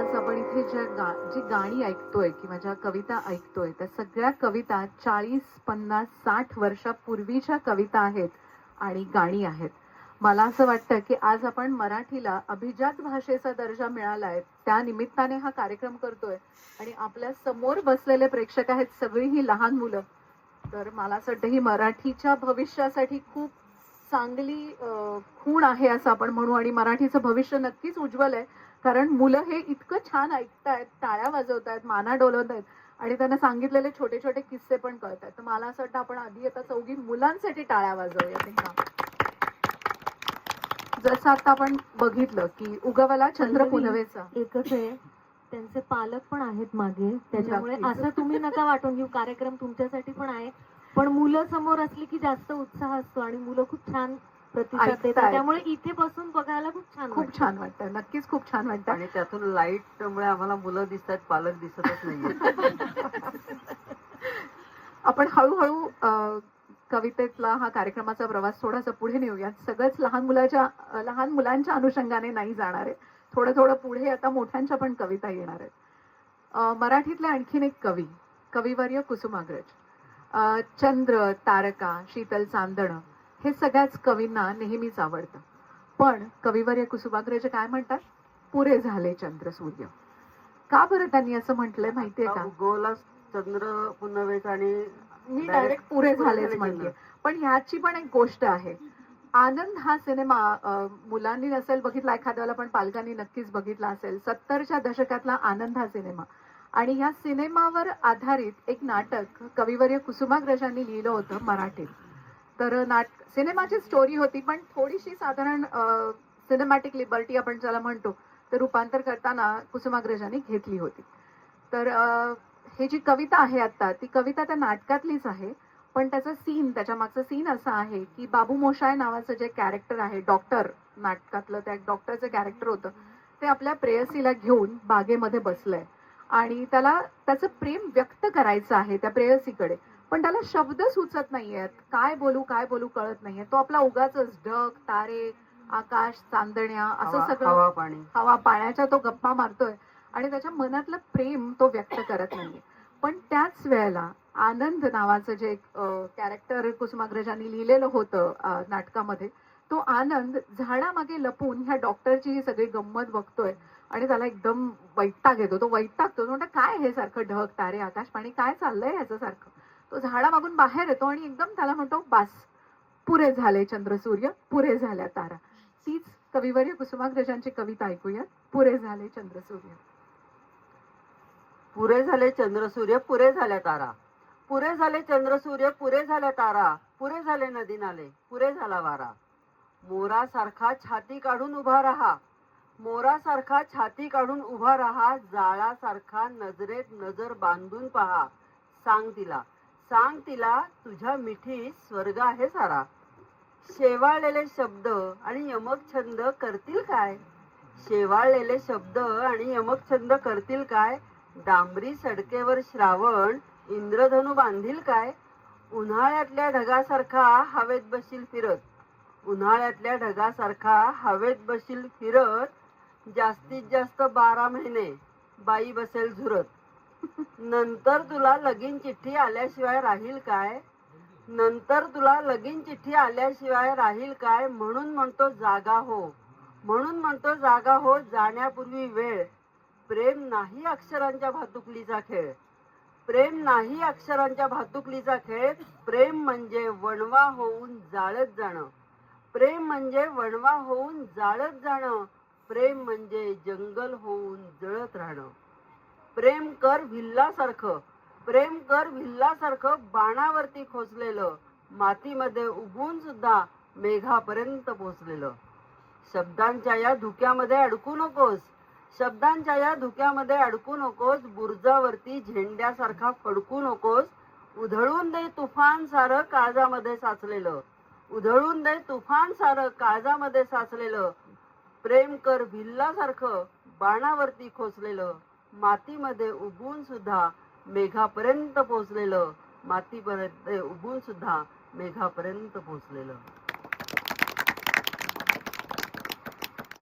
आज आपण इथे ज्या गा जी गाणी ऐकतोय किंवा ज्या कविता ऐकतोय त्या सगळ्या कविता चाळीस पन्नास साठ वर्षापूर्वीच्या कविता आहेत आणि गाणी आहेत. मला असं वाटतं की आज आपण मराठीला अभिजात भाषेचा दर्जा मिळालाय त्या निमित्ताने हा कार्यक्रम करतोय आणि आपल्यासमोर बसलेले प्रेक्षक आहेत सगळी ही लहान मुलं. तर मला असं वाटतं ही मराठीच्या भविष्यासाठी खूप चांगली खूण आहे असं आपण म्हणू आणि मराठीचं भविष्य नक्कीच उज्ज्वल आहे. कारण मुलं हे इतकं छान ऐकतायत टाळ्या वाजवतायत माना डोलवत आहेत आणि त्यांना सांगितलेले छोटे छोटे किस्से पण कळत आहेत तर मला असं वाटतं आपण आधी आता चौघी मुलांसाठी टाळ्या वाजवूया तेव्हा जसं आता आपण बघितलं की उगवला चंद्र पुनवेचा. एकच आहे. त्यांचे पालक पण आहेत मागे. त्याच्यामुळे. असं तुम्ही नका वाटून घेऊ. कार्यक्रम तुमच्यासाठी पण आहे. पण मुलं समोर असली की जास्त उत्साह असतो आणि मुलं खूप छान प्रतिसाद देतात. त्यामुळे इथे बसून बघायला खूप छान खूप वाटतं. छान वाटतं. नक्कीच खूप छान वाटतं. आणि त्यातून लाइट मुळे आम्हाला मुलं दिसतात पालक दिसतच नाहीये आपण हळूहळू कवितेतला हा कार्यक्रमाचा प्रवास थोडासा पुढे नेऊयात. सगळंच लहान मुलाच्या लहान मुलांच्या अनुषंगाने नाही जाणार आहे. थोडं थोडं पुढे आता मोठ्यांच्या पण कविता येणार आहेत. मराठीतले आणखीन एक कवी कविवर्य कुसुमाग्रज. चंद्र तारका शीतल चांदणं. हे सगळ्याच कवींना नेहमीच आवडतं. पण कविवर्य कुसुमाग्रज काय म्हणतात? पुरे झाले चंद्र सूर्य का बरं त्यांनी असं म्हटलंय माहितीये का? उगवला चंद्र पुनवेच आणि मी डायरेक्ट पुरे झालेच झाले म्हणते. पण ह्याची पण एक गोष्ट आहे. आनंद हा सिनेमा मुलांनी नसेल बघितला एखाद्याला पण पालकांनी नक्कीच बघितला असेल. सत्तरच्या दशकातला आनंद हा सिनेमा. आणि ह्या सिनेमावर आधारित एक नाटक कविवर्य कुसुमाग्रजांनी लिहिलं होतं मराठीत. तर नाट सिनेमाची स्टोरी होती पण थोडीशी साधारण सिनेमॅटिक लिबर्टी आपण ज्याला म्हणतो ते रूपांतर करताना कुसुमाग्रजांनी घेतली होती. तर हे जी कविता आहे आता ती कविता त्या नाटकातलीच आहे पण त्याचा सीन त्याच्या मागचा सीन असा आहे की बाबू मोशाय नावाचं जे कॅरेक्टर आहे डॉक्टर नाटकातलं त्या डॉक्टरचं कॅरेक्टर होतं ते आपल्या प्रेयसीला घेऊन बागेमध्ये बसलंय. आणि त्याला त्याचं प्रेम व्यक्त करायचं आहे त्या प्रेयसीकडे. पण त्याला शब्द सुचत नाहीयेत. काय बोलू काय बोलू कळत नाहीये. तो आपला उगाच ढग तारे आकाश चांदण्या असं सगळं हवा पाणी. हवा पाण्याच्या तो गप्पा मारतोय आणि त्याच्या मनातलं प्रेम तो व्यक्त करत नाहीये. पण त्याच वेळेला आनंद नावाचं जे कॅरेक्टर कुसुमाग्रजांनी लिहिलेलं होतं नाटकामध्ये तो आनंद झाडामागे लपून ह्या डॉक्टरची ही सगळी गंमत बघतोय आणि त्याला एकदम वैताग येतो. तो वैतागतो. तो म्हणतो काय हे सारखं ढग तारे आकाश पाणी काय चाललंय ह्याचं सारखं? तो झाडामागून बाहेर येतो आणि एकदम त्याला म्हणतो बास पुरे झाले चंद्रसूर्य पुरे झाल्या तारा. तीच कविवर्य कुसुमाग्रजांची कविता ऐकूया पुरे झाले चंद्रसूर्य. पुरे झाले चंद्र सूर्य पुरे झाल्या तारा. पुरे झाले चंद्र सूर्य पुरे झाल्या तारा. पुरे झाले नदी नाले पुरे झाला वारा. मोरासारखा छाती काढून उभा राहा. मोरासारखा छाती काढून उभा राहा. जाळासारखा नजरेत नजर बांधून पहा. सांग तिला सांग तिला तुझ्या मिठी स्वर्ग आहे सारा. शेवाळलेले शब्द आणि यमक छंद करतील काय? शेवाळलेले शब्द आणि यमक छंद करतील काय? डांबरी सडकेवर श्रावण इंद्रधनु बांधील काय? उन्हाळ्यातल्या ढगासारखा हवेत बशील फिरत. उन्हाळ्यातल्या ढगासारखा हवेत बशील फिरत. जास्तीत जास्त बारा महिने बाई बसेल झुरत. नंतर तुला लगीन चिठ्ठी आल्याशिवाय राहील काय? नंतर तुला लगीन चिठ्ठी आल्याशिवाय राहील काय? म्हणून म्हणतो जागा हो. म्हणून म्हणतो जागा हो जाण्यापूर्वी वेळ. प्रेम नाही अक्षरांच्या भातुकलीचा खेळ. प्रेम नाही अक्षरांच्या भातुकलीचा खेळ. प्रेम म्हणजे वणवा होऊन जाळत जाणं. प्रेम म्हणजे वणवा होऊन जाळत जाणं. प्रेम म्हणजे जंगल होऊन जळत राहणं. प्रेम कर भिल्लासारखं प्रेम कर भिल्लासारखं बाणावरती खोचलेलं. मातीमध्ये उगून सुद्धा मेघापर्यंत पोचलेलं. शब्दांच्या या धुक्यामध्ये अडकू नकोस. शब्दांच्या या धुक्यामध्ये अडकू नकोस. बुर्जावरती झेंड्यासारखा फडकू नकोस. उधळून दे तुफान सारं काळजामध्ये साचलेलं. उधळून दे तुफान सारं काळजामध्ये साचलेलं. प्रेम कर भिल्लासारखं बाणावरती खोचलेलं. मातीमध्ये उभून सुद्धा मेघापर्यंत पोचलेलं मातीपर्यंत उभून सुद्धा मेघापर्यंत पोचलेलं